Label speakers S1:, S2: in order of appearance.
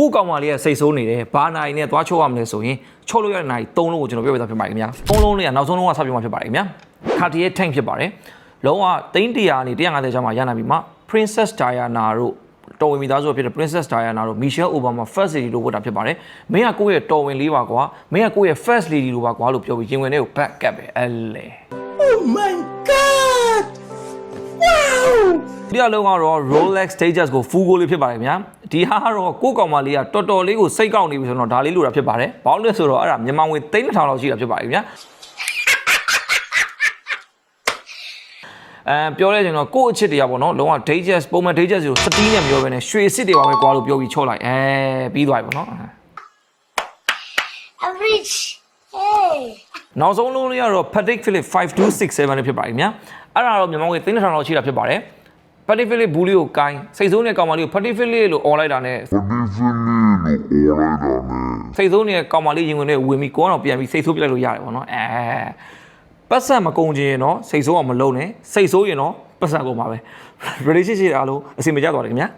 S1: ကိုယ့်ကောင်မလေးကစိတ်ဆိုးနေတယ်ဘာနိုင်နဲ့သွားချုပ်ရမလဲဆိုရင်ချုပ်လို့ရတဲ့နိုင်၃လုံးကိုကျွန်တော်ပြောပြသားဖြစ်ပါတယ်ခင်ဗျာ၃လုံးလေးကနောက်ဆုံးလုံးကစပြောမှာဖြစ်ပါတယ်ခင်ဗျာခါတီရဲ့ tank ဖြစ်ပါတယ်လုံးဝသိန်း100ကနေ150ကျော်မှရနိုင်ပြီမှာ Princess Diana တို့တော်ဝင်မိသားစုဖြစ်တဲ့ Princess Diana တို့ Michelle Obama First Lady လို့ဝတ်တာဖြစ်ပါတယ်မင်းကကိုယ့်ရဲ့တော်ဝင်လေးပါကွာမင်းကကိုယ့်ရဲ့ First Lady လို့ပါကွာလို့ပြောပြီးရင်ဝင်လေးကို back up ပဲအဲ့လေ
S2: Oh my god! Wow!
S1: ဒီအလုံးကတော့ Rolex Stages ကို full goal လေးဖြစ်ပါတယ်ခင်ဗျာဒီဟာကတော့ကိုယ့်ကောင်မလေးကတော်တော်လေးကိုစိတ်ကောက်နေပြီဆိုတော့ဒါလေးလိုတာဖြစ်ပါတယ်ဘာလို့လဲဆိုတော့အဲ့ဒါမြန်မာငွေ3000လောက်ရှိတာဖြစ်ပါတယ်ခင်ဗျာအဲပြောလဲကျွန်တော်ကိုယ့်အချစ်တရားပေါ့နော်လုံးဝ Dages ပုံမှန် Dages ကိုစတီးနဲ့မပြောဘဲနဲ့ရွှေစစ်တွေပါပဲကွာလို့ပြောပြီးချော့လိုက်အဲပြီးသွားပြီပေါ့နော်
S3: I'm rich. Hey.
S1: နောက်ဆုံးလုံးလေးကတော့ Patek Philippe 5267လေးဖြစ်ပါတယ်ခင်ဗျာအဲ့ဒါတော့မြန်မာငွေ3000လောက်ရှိတာဖြစ်ပါတယ် Patek Philippe ဘူးလေးကိုကိုင်းစိတ်ဆိုးနေတဲ့ကောင်မလေးကို Patek Philippe လို့អော်လိုက်တာနဲ့စိတ်ဆိုးနေတဲ့ကောင်မလေးရင်ဝင်နဲ့ဝင်ပြီးကိုကတော့ပြန်ပြီးစိတ်ဆိုးပြလိုက်လို့ရတယ်ပေါ့နော်အဲပတ်စံမကုန်ခြင်းရင်တော့စိတ်ဆိုးအောင်မလုံးနဲ့စိတ်ဆိုးရင်တော့ပတ်စံကုန်ပါပဲ relationship အားလုံးအစီအမကျသွားတယ်ခင်ဗျာ